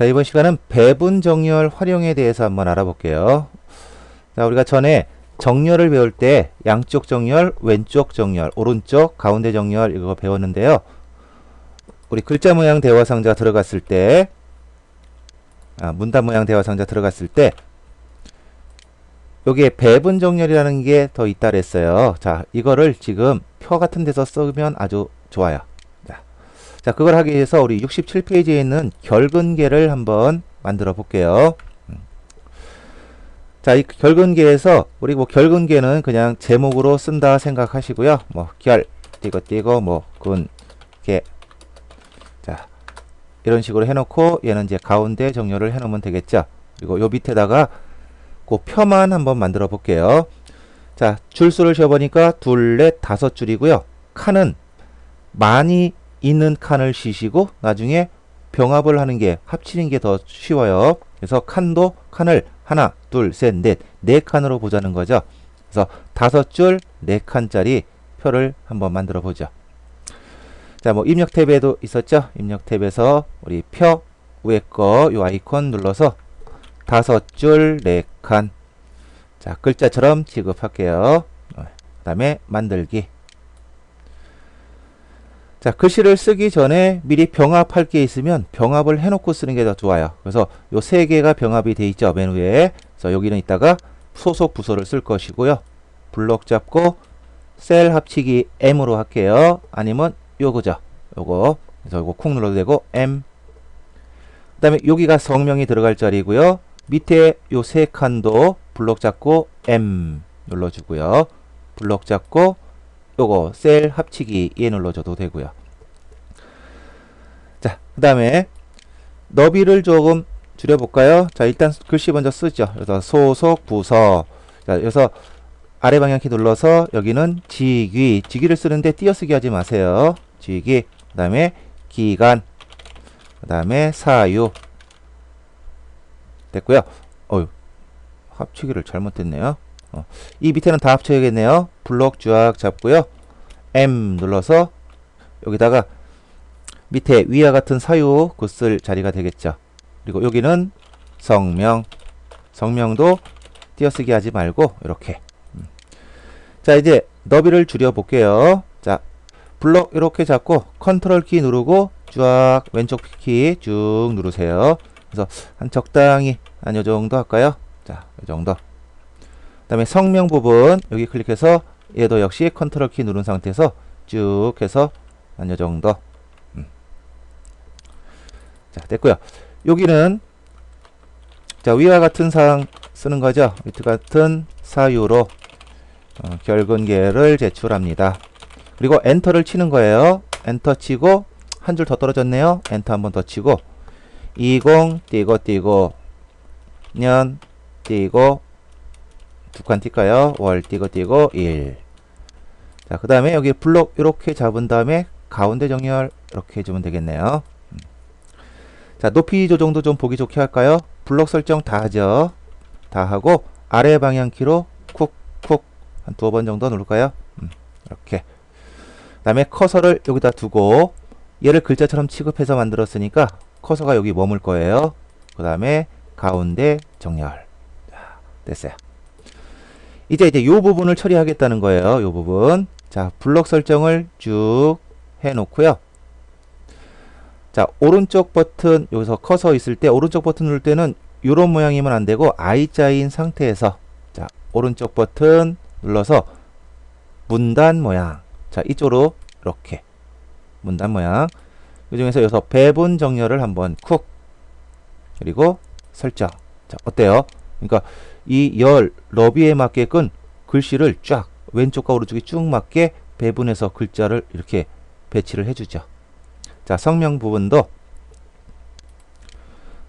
자, 이번 시간은 배분 정렬 활용에 대해서 한번 알아볼게요. 자, 우리가 전에 정렬을 배울 때 양쪽 정렬, 왼쪽 정렬, 오른쪽, 가운데 정렬 이거 배웠는데요. 우리 글자 모양 대화 상자 들어갔을 때 아, 문단 모양 대화 상자 들어갔을 때 여기에 배분 정렬이라는 게 더 있다 그랬어요. 자, 이거를 지금 표 같은 데서 쓰면 아주 좋아요. 자, 자 그걸 하기 위해서 우리 67페이지에 있는 결근계를 한번 만들어 볼게요. 음. 자, 이 결근계에서 우리 뭐 결근계는 그냥 제목으로 쓴다 생각하시고요. 뭐 결, 띄고 띄고 뭐 근, 계. 자, 이런 식으로 해놓고 얘는 이제 가운데 정렬을 해놓으면 되겠죠. 그리고 요 밑에다가 그 표만 한번 만들어 볼게요. 자, 줄수를 쉬어보니까 둘, 넷, 다섯 줄이고요. 칸은 많이 있는 칸을 쉬시고 나중에 병합을 하는 게 합치는 게 더 쉬워요. 그래서 칸도 칸을 하나, 둘, 셋, 넷, 네 칸으로 보자는 거죠. 그래서 다섯 줄, 네 칸짜리 표를 한번 만들어 보죠. 자, 뭐 입력 탭에도 있었죠. 입력 탭에서 우리 표 위에 거 요 아이콘 눌러서 다섯 줄, 네 칸. 자, 글자처럼 취급할게요. 그 다음에 만들기. 자, 글씨를 쓰기 전에 미리 병합할 게 있으면 병합을 해놓고 쓰는 게 더 좋아요. 그래서 요 세 개가 병합이 돼 있죠. 맨 위에. 그래서 여기는 이따가 소속 부서를 쓸 것이고요. 블록 잡고 셀 합치기 M으로 할게요. 아니면 요거죠. 요거. 그래서 요거 쿵 눌러도 되고 M. 그 다음에 여기가 성명이 들어갈 자리고요. 밑에 요 세 칸도 블록 잡고 M 눌러주고요. 블록 잡고 요거 셀 합치기 E 눌러줘도 되고요. 자, 그 다음에 너비를 조금 줄여볼까요? 자, 일단 글씨 먼저 쓰죠. 그래서 소속 부서. 자, 여기서 아래 방향키 눌러서 여기는 직위. 직위를 쓰는데 띄어쓰기 하지 마세요. 직위. 그 다음에 기간. 그 다음에 사유. 됐고요. 어유 합치기를 잘못했네요. 어, 이 밑에는 다 합쳐야겠네요. 블록 쫙 잡고요. M 눌러서 여기다가 밑에 위와 같은 사유 그쓸 자리가 되겠죠. 그리고 여기는 성명. 성명도 띄어쓰기 하지 말고 이렇게. 음. 자 이제 너비를 줄여 볼게요. 자 블록 이렇게 잡고 컨트롤 키 누르고 쫙 왼쪽 키 쭉 누르세요. 그래서 한 적당히 한 요 정도 할까요? 자, 이 정도. 그다음에 성명 부분 여기 클릭해서 얘도 역시 컨트롤 키 누른 상태에서 쭉 해서 한 요 정도. 음. 자, 됐고요. 여기는 자, 위와 같은 사항 쓰는 거죠. 위트 같은 사유로 어, 결근계를 제출합니다. 그리고 엔터를 치는 거예요. 엔터 치고 한 줄 더 떨어졌네요. 엔터 한 번 더 치고 20 띄고 띄고 년 띄고 두칸 띄까요? 월 띄고 띄고 1. 자, 그 다음에 여기 블록 이렇게 잡은 다음에 가운데 정렬 이렇게 해주면 되겠네요. 음. 자, 높이 조정도 좀 보기 좋게 할까요? 블록 설정 다 하죠. 다 하고 아래 방향키로 쿡쿡 한두번 정도 누를까요? 음, 이렇게. 그 다음에 커서를 여기다 두고 얘를 글자처럼 취급해서 만들었으니까 커서가 여기 머물 거예요. 그 다음에 가운데 정렬. 자, 됐어요. 이제 이제 요 부분을 처리하겠다는 거예요. 요 부분. 자, 블록 설정을 쭉 해놓고요. 자, 오른쪽 버튼 여기서 커서 있을 때 오른쪽 버튼 누를 때는 이런 모양이면 안 되고 I자인 상태에서 자, 오른쪽 버튼 눌러서 문단 모양. 자, 이쪽으로 이렇게 문단 모양. 그 중에서 여기서 배분 정렬을 한번 쿡 그리고 설정. 자, 어때요? 그러니까 이 열 너비에 맞게끔 글씨를 쫙 왼쪽과 오른쪽에 쭉 맞게 배분해서 글자를 이렇게 배치를 해주죠. 자, 성명 부분도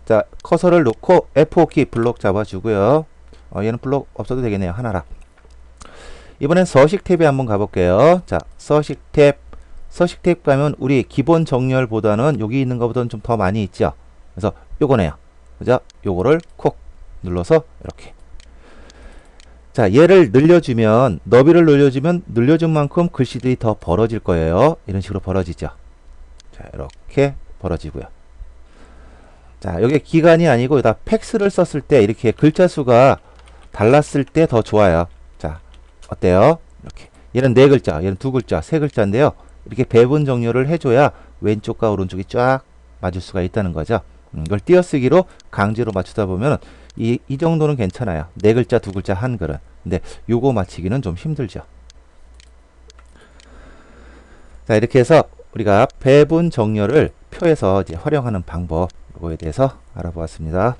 자, 커서를 놓고 F5키 블록 잡아주고요. 어, 얘는 블록 없어도 되겠네요. 하나라. 이번엔 서식 탭에 한번 가볼게요. 자, 서식 탭. 서식 탭 가면 우리 기본 정렬보다는 여기 있는 것보다는 좀 더 많이 있죠. 그래서 요거네요. 그죠? 요거를 콕 눌러서 이렇게. 자, 얘를 늘려주면, 너비를 늘려주면 늘려준 만큼 글씨들이 더 벌어질 거예요. 이런 식으로 벌어지죠. 자, 이렇게 벌어지고요. 자, 여기 기간이 아니고 여기다 팩스를 썼을 때 이렇게 글자 수가 달랐을 때 더 좋아요. 자, 어때요? 이렇게. 얘는 네 글자, 얘는 두 글자, 세 글자인데요. 이렇게 배분 정렬을 해줘야 왼쪽과 오른쪽이 쫙 맞을 수가 있다는 거죠. 음, 이걸 띄어쓰기로 강제로 맞추다 보면 이, 이 정도는 괜찮아요. 네 글자, 두 글자, 한 글은. 근데 요거 맞히기는 좀 힘들죠. 자, 이렇게 해서 우리가 배분 정렬을 표에서 이제 활용하는 방법, 이거에 대해서 알아보았습니다.